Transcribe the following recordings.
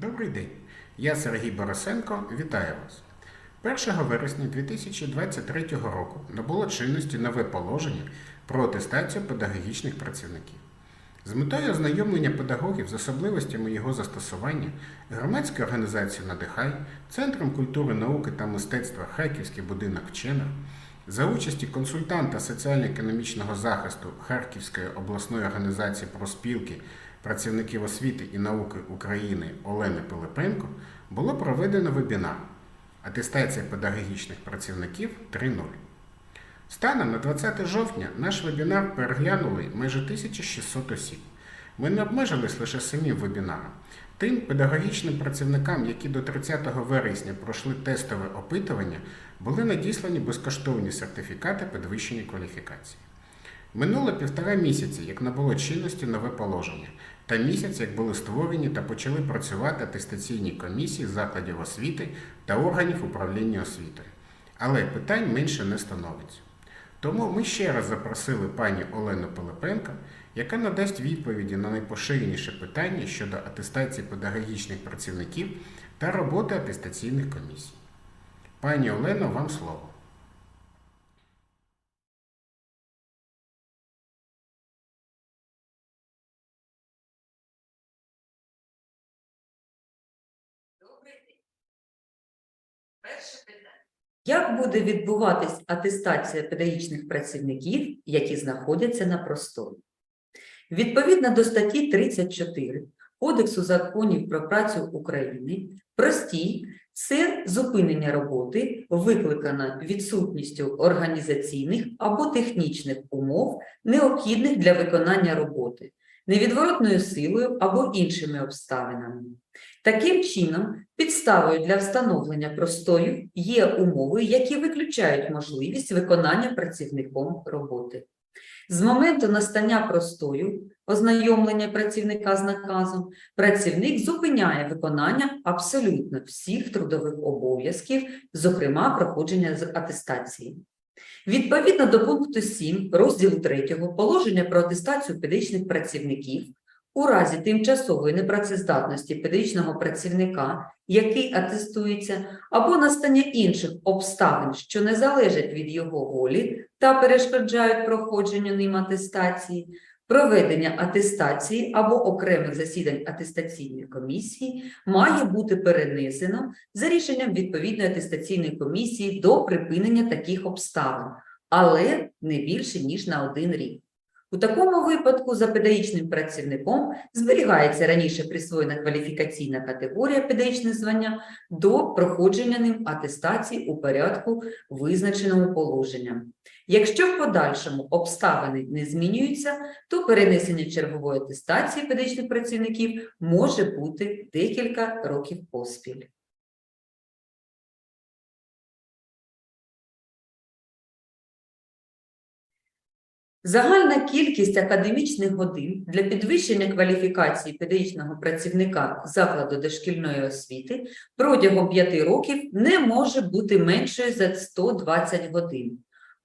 Добрий день. Я Сергій Борисенко. Вітаю вас. 1 вересня 2023 року набуло чинності нове положення про атестацію педагогічних працівників. З метою ознайомлення педагогів з особливостями його застосування громадською організацією Надихай, Центром культури, науки та мистецтва Харківський будинок вчених за участі консультанта соціально-економічного захисту Харківської обласної організації проспілки працівників освіти і науки України Олени Пилипенко було проведено вебінар Атестація педагогічних працівників 3.0. Станом на 20 жовтня наш вебінар переглянули майже 1600 осіб. Ми не обмежились лише самим вебінаром. Тим педагогічним працівникам, які до 30 вересня пройшли тестове опитування, були надіслані безкоштовні сертифікати підвищення кваліфікації. Минуло півтора місяці, як набуло чинності нове положення, та місяць, як були створені та почали працювати атестаційні комісії закладів освіти та органів управління освітою. Але питань менше не становиться. Тому ми ще раз запросили пані Олену Пилипенко, яка надасть відповіді на найпоширеніше питання щодо атестації педагогічних працівників та роботи атестаційних комісій. Пані Олено, вам слово. Перше питання. Як буде відбуватись атестація педагогічних працівників, які знаходяться на просторі? Відповідно до статті 34 Кодексу законів про працю України, простій це зупинення роботи, викликана відсутністю організаційних або технічних умов, необхідних для виконання роботи, невідворотною силою або іншими обставинами. Таким чином, підставою для встановлення простою є умови, які виключають можливість виконання працівником роботи. З моменту настання простою, ознайомлення працівника з наказом, працівник зупиняє виконання абсолютно всіх трудових обов'язків, зокрема проходження з атестації. Відповідно до пункту 7 розділу 3 положення про атестацію педагогічних працівників, у разі тимчасової непрацездатності педагогічного працівника, який атестується, або настання інших обставин, що не залежать від його волі та перешкоджають проходженню ним атестації, проведення атестації або окремих засідань атестаційної комісії має бути перенесено за рішенням відповідної атестаційної комісії до припинення таких обставин, але не більше ніж на один рік. У такому випадку за педагогічним працівником зберігається раніше присвоєна кваліфікаційна категорія педагогічне звання до проходження ним атестації у порядку, визначеному положенням. Якщо в подальшому обставини не змінюються, то перенесення чергової атестації педагогічних працівників може бути декілька років поспіль. Загальна кількість академічних годин для підвищення кваліфікації педагогічного працівника закладу дошкільної освіти протягом 5 років не може бути меншою за 120 годин.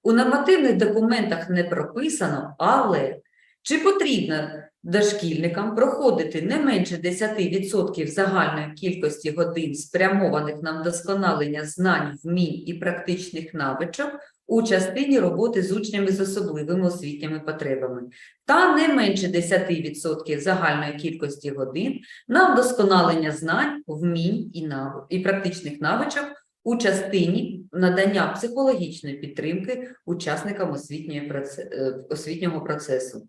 У нормативних документах не прописано, але чи потрібно дошкільникам проходити не менше 10% загальної кількості годин, спрямованих на вдосконалення знань, вмінь і практичних навичок у частині роботи з учнями з особливими освітніми потребами, та не менше 10% загальної кількості годин на вдосконалення знань, вмінь і, нав... і практичних навичок у частині надання психологічної підтримки учасникам освітньої е, освітнього процесу.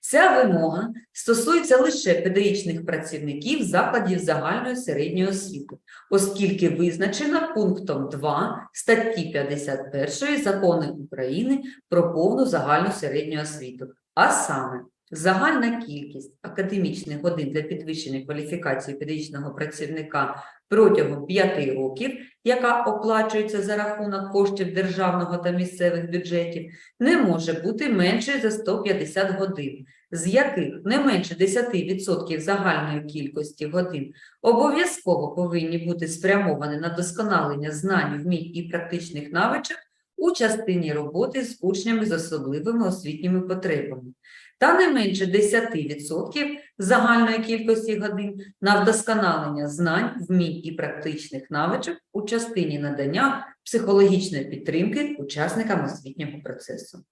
Ця вимога стосується лише педагогічних працівників закладів загальної середньої освіти, оскільки визначена пунктом 2 статті 51 Закону України про повну загальну середню освіту, а саме загальна кількість академічних годин для підвищення кваліфікації педагогічного працівника протягом 5 років, яка оплачується за рахунок коштів державного та місцевих бюджетів, не може бути меншою за 150 годин, з яких не менше 10% загальної кількості годин обов'язково повинні бути спрямовані на досконалення знань, вмінь і практичних навичок у частині роботи з учнями з особливими освітніми потребами та не менше 10% загальної кількості годин на вдосконалення знань, вмінь і практичних навичок у частині надання психологічної підтримки учасникам освітнього процесу.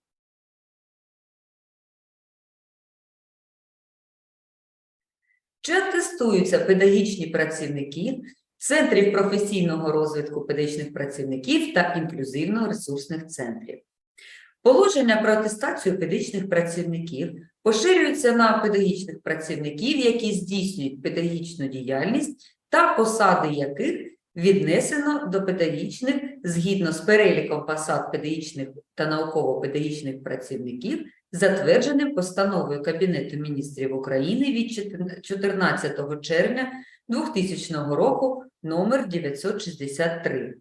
Чи атестуються педагогічні працівники центрів професійного розвитку педагогічних працівників та інклюзивно-ресурсних центрів? Положення про атестацію педагогічних працівників поширюються на педагогічних працівників, які здійснюють педагогічну діяльність та посади яких віднесено до педагогічних згідно з переліком посад педагогічних та науково-педагогічних працівників, затвердженим постановою Кабінету міністрів України від 14 червня 2000 року номер 963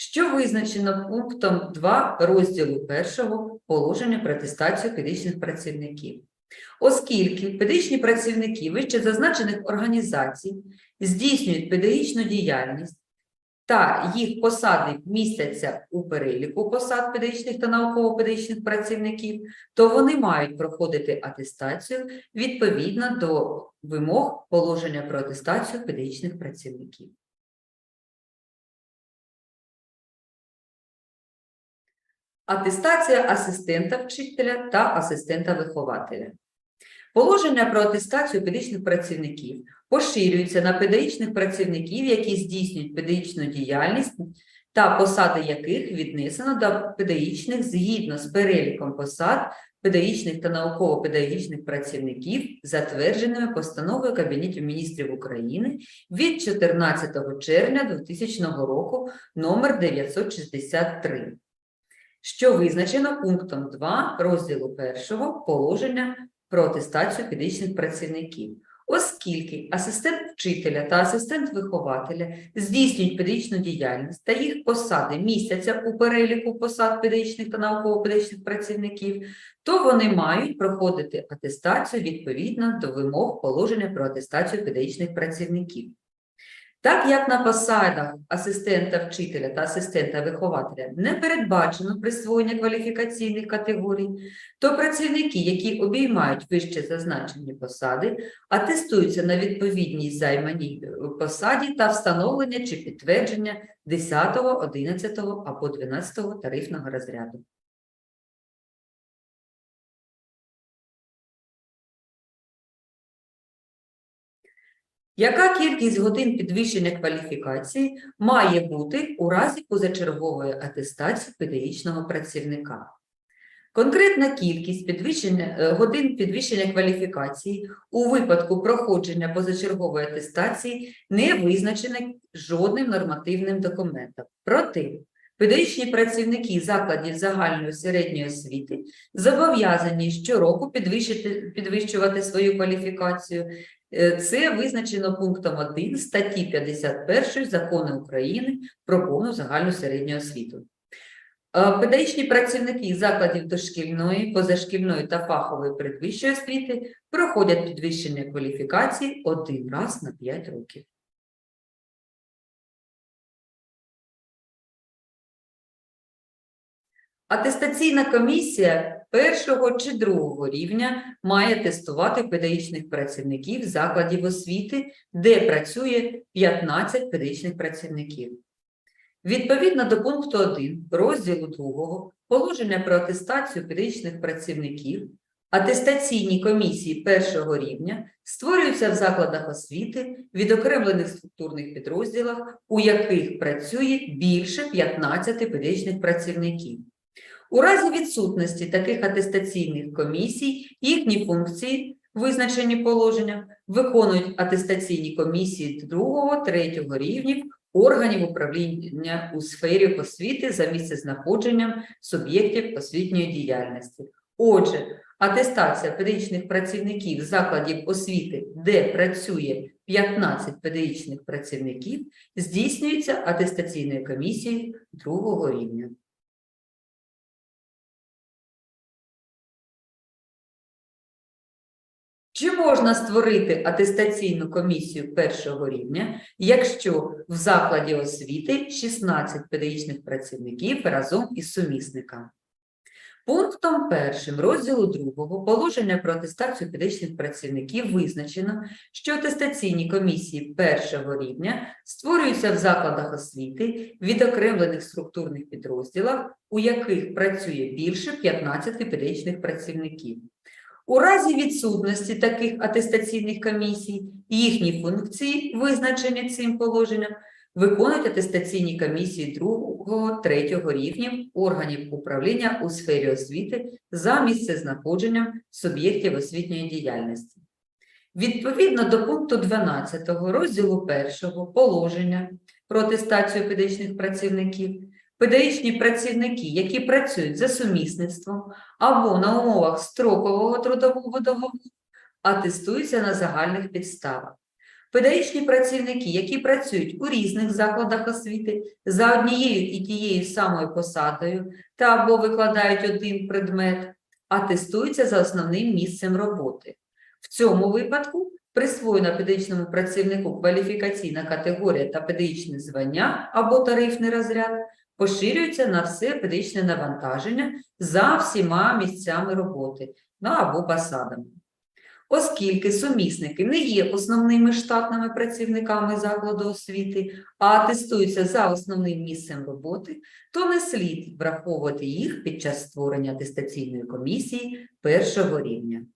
що визначено пунктом 2 розділу 1 положення про атестацію педагогічних працівників. Оскільки педагогічні працівники вище зазначених організацій здійснюють педагогічну діяльність та їх посади містяться у переліку посад педагогічних та науково-педагогічних працівників, то вони мають проходити атестацію відповідно до вимог положення про атестацію педагогічних працівників. Атестація асистента вчителя та асистента вихователя. Положення про атестацію педагогічних працівників поширюються на педагогічних працівників, які здійснюють педагогічну діяльність та посади яких віднесено до педагогічних згідно з переліком посад педагогічних та науково-педагогічних працівників, затвердженими постановою Кабінету міністрів України від 14 червня 2000 року номер 963 що визначено пунктом 2 розділу 1 положення про атестацію педагогічних працівників. Оскільки асистент вчителя та асистент вихователя здійснюють педагогічну діяльність та їх посади містяться у переліку посад педагогічних та науково-педагогічних працівників, то вони мають проходити атестацію відповідно до вимог положення про атестацію педагогічних працівників. Так як на посадах асистента вчителя та асистента вихователя не передбачено присвоєння кваліфікаційних категорій, то працівники, які обіймають вище зазначені посади, атестуються на відповідність займаній е, посаді та встановлення чи підтвердження 10, 11 або 12 тарифного розряду. Яка кількість годин підвищення кваліфікації має бути у разі позачергової атестації педагогічного працівника? Конкретна кількість підвищення, е, годин підвищення кваліфікації у випадку проходження позачергової атестації не визначена жодним нормативним документом. Проте педагогічні працівники закладів загальної середньої освіти зобов'язані щороку підвищувати свою кваліфікацію Е, Це визначено пунктом 1 статті 51 Закону України про повну загальну середню освіту. Е, Педагогічні працівники закладів дошкільної, позашкільної та фахової передвищої освіти проходять підвищення кваліфікації один раз на 5 років. Атестаційна комісія першого чи другого рівня має тестувати педагогічних працівників закладів освіти, де працює 15 педагогічних працівників. Відповідно до пункту 1 розділу 2 положення про атестацію педагогічних працівників, атестаційні комісії першого рівня створюються в закладах освіти, відокремлених структурних підрозділах, у яких працює більше 15 педагогічних працівників. У разі відсутності таких атестаційних комісій їхні функції, визначені положенням, виконують атестаційні комісії другого, третього рівнів органів управління у сфері освіти за місцезнаходженням суб'єктів освітньої діяльності. Отже, атестація педагогічних працівників закладів освіти, де працює 15 педагогічних працівників, здійснюється атестаційною комісією другого рівня. Чи можна створити атестаційну комісію першого рівня, якщо в закладі освіти 16 педагогічних працівників разом із сумісниками? Пунктом першим розділу другого положення про атестацію педагогічних працівників визначено, що атестаційні комісії першого рівня створюються в закладах освіти, відокремлених структурних підрозділах, у яких працює більше 15 педагогічних працівників. У разі відсутності таких атестаційних комісій, їхні функції, визначені цим положенням, виконують атестаційні комісії другого, третього рівнів органів управління у сфері освіти за місцезнаходженням суб'єктів освітньої діяльності. Відповідно до пункту 12 розділу 1 положення про атестацію педагогічних працівників, педагогічні працівники, які працюють за сумісництвом або на умовах строкового трудового договору, атестуються на загальних підставах. Педагогічні працівники, які працюють у різних закладах освіти за однією і тією самою посадою та або викладають один предмет, атестуються за основним місцем роботи. В цьому випадку присвоєна педагогічному працівнику кваліфікаційна категорія та педагогічне звання або тарифний розряд поширюється на все педагогічне навантаження за всіма місцями роботи ну, або посадами. Оскільки сумісники не є основними штатними працівниками закладу освіти, а атестуються за основним місцем роботи, то не слід враховувати їх під час створення атестаційної комісії першого рівня.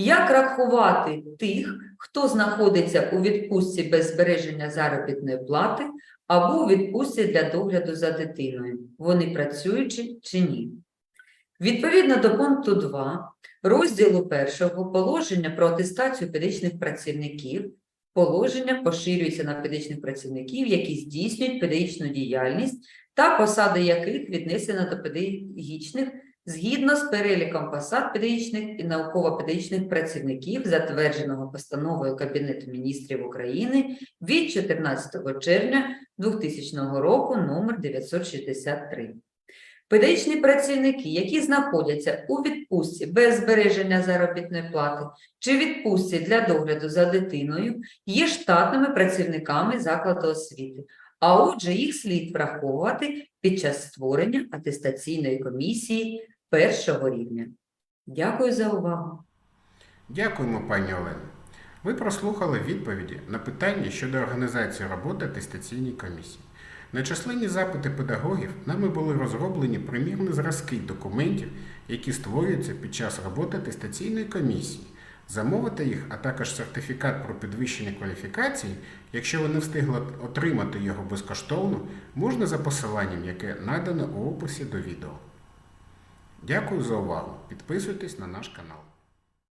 Як рахувати тих, хто знаходиться у відпустці без збереження заробітної плати або у відпустці для догляду за дитиною, вони працюючі чи ні? Відповідно до пункту 2 розділу 1 положення про атестацію педагогічних працівників, положення поширюється на педагогічних працівників, які здійснюють педагогічну діяльність та посади яких віднесено до педагогічних згідно з переліком посад педагогічних і науково-педагогічних працівників, затвердженого постановою Кабінету міністрів України від 14 червня 2000 року номер 963. Педагогічні працівники, які знаходяться у відпустці без збереження заробітної плати чи відпустці для догляду за дитиною, є штатними працівниками закладу освіти, а отже, їх слід враховувати під час створення атестаційної комісії першого рівня. Дякую за увагу. Дякуємо, пані Олено. Ви прослухали відповіді на питання щодо організації роботи атестаційній комісії. На численні запити педагогів нами були розроблені примірні зразки документів, які створюються під час роботи атестаційної комісії. Замовити їх, а також сертифікат про підвищення кваліфікації, якщо ви не встигли отримати його безкоштовно, можна за посиланням, яке надано у описі до відео. Дякую за увагу. Підписуйтесь на наш канал.